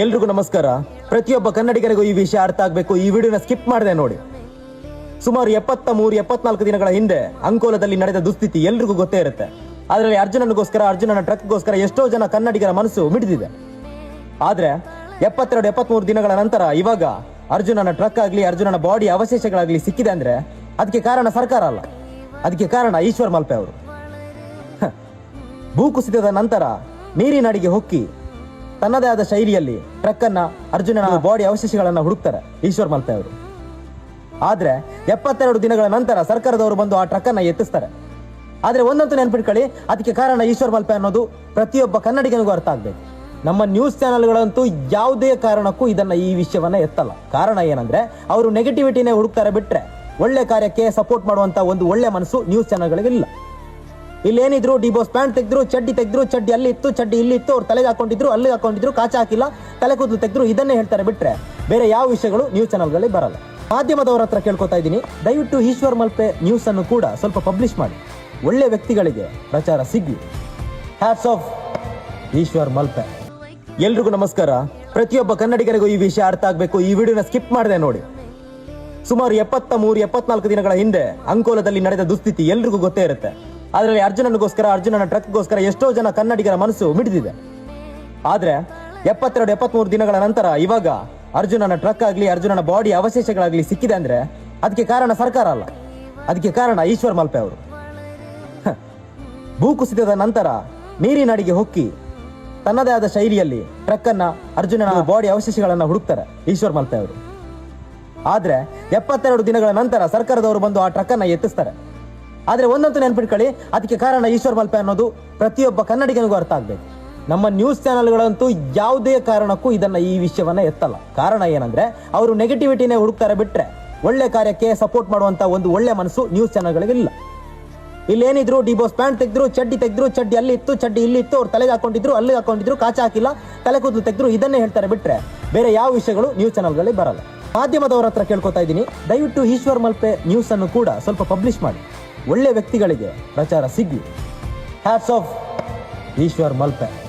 ಎಲ್ರಿಗೂ ನಮಸ್ಕಾರ. ಪ್ರತಿಯೊಬ್ಬ ಕನ್ನಡಿಗರಿಗೂ ಈ ವಿಷಯ ಅರ್ಥ ಆಗಬೇಕು. ಈ ವಿಡಿಯೋನ ಸ್ಕಿಪ್ ಮಾಡಿದೆ ನೋಡಿ. ಸುಮಾರು ಎಪ್ಪತ್ತ ಮೂರು ಎಪ್ಪತ್ನಾಲ್ಕು ದಿನಗಳ ಹಿಂದೆ ಅಂಕೋಲದಲ್ಲಿ ನಡೆದ ದುಸ್ಥಿತಿ ಎಲ್ರಿಗೂ ಗೊತ್ತೇ ಇರುತ್ತೆ. ಅದರಲ್ಲಿ ಅರ್ಜುನನಿಗೋಸ್ಕರ, ಅರ್ಜುನನ ಟ್ರಕ್ಗೋಸ್ಕರ ಎಷ್ಟೋ ಜನ ಕನ್ನಡಿಗರ ಮನಸ್ಸು ಮಿಡಿದಿದೆ. ಆದರೆ ಎಪ್ಪತ್ತೆರಡು, ಎಪ್ಪತ್ಮೂರು ದಿನಗಳ ನಂತರ ಇವಾಗ ಅರ್ಜುನನ ಟ್ರಕ್ ಆಗಲಿ, ಅರ್ಜುನನ ಬಾಡಿ ಅವಶೇಷಗಳಾಗಲಿ ಸಿಕ್ಕಿದೆ ಅಂದ್ರೆ ಅದಕ್ಕೆ ಕಾರಣ ಸರ್ಕಾರ ಅಲ್ಲ. ಅದಕ್ಕೆ ಕಾರಣ ಈಶ್ವರ್ ಮಲ್ಪೆ ಅವರು. ಭೂಕುಸಿತದ ನಂತರ ನೀರಿನಡಿಗೆ ಹೊಕ್ಕಿ ತನ್ನದೇ ಆದ ಶೈಲಿಯಲ್ಲಿ ಟ್ರಕ್ ಅನ್ನ ಅರ್ಜುನನ ಬಾಡಿ ಅವಶೇಷಗಳನ್ನ ಹುಡುಕ್ತಾರೆ ಈಶ್ವರ್ ಮಲ್ತೆ ಅವರು. ಆದ್ರೆ ಎಪ್ಪತ್ತೆರಡು ದಿನಗಳ ನಂತರ ಸರ್ಕಾರದವರು ಬಂದು ಆ ಟ್ರಕ್ ಅನ್ನ ಎತ್ತಿಸ್ತಾರೆ. ಆದ್ರೆ ಒಂದಂತೂ ನೆನ್ಪಿಟ್ಕೊಳ್ಳಿ ಅದಕ್ಕೆ ಕಾರಣ ಈಶ್ವರ್ ಮಲ್ಪೆ ಅನ್ನೋದು ಪ್ರತಿಯೊಬ್ಬ ಕನ್ನಡಿಗನಿಗೂ ಅರ್ಥ ಆಗ್ಬೇಕು. ನಮ್ಮ ನ್ಯೂಸ್ ಚಾನೆಲ್ಗಳಂತೂ ಯಾವುದೇ ಕಾರಣಕ್ಕೂ ಇದನ್ನ ಈ ವಿಷಯವನ್ನ ಎತ್ತಲ್ಲ. ಕಾರಣ ಏನಂದ್ರೆ ಅವರು ನೆಗೆಟಿವಿಟಿನೇ ಹುಡುಕ್ತಾರೆ ಬಿಟ್ರೆ ಒಳ್ಳೆ ಕಾರ್ಯಕ್ಕೆ ಸಪೋರ್ಟ್ ಮಾಡುವಂತ ಒಂದು ಒಳ್ಳೆ ಮನಸ್ಸು ನ್ಯೂಸ್ ಚಾನೆಲ್ಗಳಿಗೆ ಇಲ್ಲ ಇಲ್ಲೇನಿದ್ರು ಡಿಬೋಸ್ ಪ್ಯಾಂಟ್ ತೆಗೆದ್ರು, ಚಡ್ಡಿ ತೆಗೆದ್ರು, ಚಡ್ಡಿ ಅಲ್ಲಿ ಇತ್ತು, ಚಡ್ಡಿ ಇಲ್ಲಿ ಇತ್ತು, ಅವ್ರು ತಲೆಗೆ ಹಾಕೊಂಡಿದ್ರು, ಅಲ್ಲಿ ಹಾಕೊಂಡಿದ್ರು, ಕಾಚ ಹಾಕಿಲ್ಲ, ತಲೆ ಕೂದಲು ತೆಗೆದ್ರು, ಇದನ್ನೇ ಹೇಳ್ತಾರೆ ಬಿಟ್ರೆ ಬೇರೆ ಯಾವ ವಿಷಯಗಳು ನ್ಯೂಸ್ ಚಾನಲ್ಗಳಲ್ಲಿ ಬರಲ್ಲ. ಮಾಧ್ಯಮದವರ ಹತ್ರ ಕೇಳ್ಕೊತಾ ಇದ್ದೀನಿ, ದಯವಿಟ್ಟು ಈಶ್ವರ್ ಮಲ್ಪೆ ನ್ಯೂಸ್ ಅನ್ನು ಕೂಡ ಸ್ವಲ್ಪ ಪಬ್ಲಿಷ್ ಮಾಡಿ. ಒಳ್ಳೆ ವ್ಯಕ್ತಿಗಳಿಗೆ ಪ್ರಚಾರ ಸಿಗ್ಲಿ. Hats off Eshwar Malpe. ಎಲ್ರಿಗೂ ನಮಸ್ಕಾರ. ಪ್ರತಿಯೊಬ್ಬ ಕನ್ನಡಿಗರಿಗೂ ಈ ವಿಷಯ ಅರ್ಥ ಆಗಬೇಕು. ಈ ವಿಡಿಯೋನ ಸ್ಕಿಪ್ ಮಾಡಿದೆ ನೋಡಿ. ಸುಮಾರು ಎಪ್ಪತ್ತ ಮೂರು, ಎಪ್ಪತ್ನಾಲ್ಕು ದಿನಗಳ ಹಿಂದೆ ಅಂಕೋಲದಲ್ಲಿ ನಡೆದ ದುಸ್ಥಿತಿ ಎಲ್ರಿಗೂ ಗೊತ್ತೇ ಇರುತ್ತೆ. ಅದರಲ್ಲಿ ಅರ್ಜುನನಿಗೋಸ್ಕರ ಅರ್ಜುನನ ಟ್ರಕ್ಗೋಸ್ಕರ ಎಷ್ಟೋ ಜನ ಕನ್ನಡಿಗರ ಮನಸ್ಸು ಮಿಡಿದಿದೆ. ಆದರೆ ಎಪ್ಪತ್ತೆರಡು ಎಪ್ಪತ್ಮೂರು ದಿನಗಳ ನಂತರ ಇವಾಗ ಅರ್ಜುನನ ಟ್ರಕ್ ಆಗಲಿ ಅರ್ಜುನನ ಬಾಡಿ ಅವಶೇಷಗಳಾಗಲಿ ಸಿಕ್ಕಿದೆ ಅಂದ್ರೆ ಅದಕ್ಕೆ ಕಾರಣ ಸರ್ಕಾರ ಅಲ್ಲ. ಅದಕ್ಕೆ ಕಾರಣ ಈಶ್ವರ್ ಮಲ್ಪೆ ಅವರು. ಭೂಕುಸಿತದ ನಂತರ ನೀರಿನಡಿಗೆ ಹೊಕ್ಕಿ ತನ್ನದೇ ಆದ ಶೈಲಿಯಲ್ಲಿ ಟ್ರಕ್ಕನ್ನು ಅರ್ಜುನನ ಬಾಡಿ ಅವಶೇಷಗಳನ್ನು ಹುಡುಕ್ತಾರೆ ಈಶ್ವರ್ ಮಲ್ಪೆ ಅವರು. ಆದರೆ ಎಪ್ಪತ್ತೆರಡು ದಿನಗಳ ನಂತರ ಸರ್ಕಾರದವರು ಬಂದು ಆ ಟ್ರಕ್ಕನ್ನು ಎತ್ತಿಸ್ತಾರೆ. ಆದ್ರೆ ಒಂದಂತೂ ನೆನ್ಪಿಟ್ಕೊಳ್ಳಿ, ಅದಕ್ಕೆ ಕಾರಣ ಈಶ್ವರ್ ಮಲ್ಪೆ ಅನ್ನೋದು ಪ್ರತಿಯೊಬ್ಬ ಕನ್ನಡಿಗನಿಗೂ ಅರ್ಥ ಆಗ್ಬೇಕು. ನಮ್ಮ ನ್ಯೂಸ್ ಚಾನೆಲ್ಗಳಂತೂ ಯಾವುದೇ ಕಾರಣಕ್ಕೂ ಇದನ್ನ ಈ ವಿಷಯವನ್ನ ಎತ್ತಲ್ಲ. ಕಾರಣ ಏನಂದ್ರೆ, ಅವರು ನೆಗೆಟಿವಿಟಿನೇ ಹುಡುಕ್ತಾರೆ ಬಿಟ್ರೆ ಒಳ್ಳೆ ಕಾರ್ಯಕ್ಕೆ ಸಪೋರ್ಟ್ ಮಾಡುವಂತ ಒಂದು ಒಳ್ಳೆ ಮನಸ್ಸು ನ್ಯೂಸ್ ಚಾನೆಲ್ಗಳಿಗೆ ಇಲ್ಲ. ಇಲ್ಲೇನಿದ್ರು ಡಿಬೋಸ್ ಪ್ಯಾಂಟ್ ತೆಗೆದ್ರು, ಚಡ್ಡಿ ತೆಗೆದ್ರು, ಚಡ್ಡಿ ಅಲ್ಲಿ ಇತ್ತು, ಚಡ್ಡಿ ಇಲ್ಲಿ ಇತ್ತು, ಅವ್ರು ತಲೆಗೆ ಹಾಕೊಂಡಿದ್ರು, ಅಲ್ಲಿ ಹಾಕೊಂಡಿದ್ರು, ಕಾಚ ಹಾಕಿಲ್ಲ, ತಲೆ ಕೂದಲು ತೆಗೆದ್ರು, ಇದನ್ನೇ ಹೇಳ್ತಾರೆ ಬಿಟ್ರೆ ಬೇರೆ ಯಾವ ವಿಷಯಗಳು ನ್ಯೂಸ್ ಚಾನಲ್ಗಳಲ್ಲಿ ಬರಲ್ಲ. ಮಾಧ್ಯಮದವರ ಹತ್ರ ಕೇಳ್ಕೊತಾ ಇದ್ದೀನಿ, ದಯವಿಟ್ಟು ಈಶ್ವರ್ ಮಲ್ಪೆ ನ್ಯೂಸ್ ಅನ್ನು ಕೂಡ ಸ್ವಲ್ಪ ಪಬ್ಲಿಷ್ ಮಾಡಿ. ಒಳ್ಳೆ ವ್ಯಕ್ತಿಗಳಿಗೆ ಪ್ರಚಾರ ಸಿಗ್ಲಿ. Hats off Eshwar Malpe.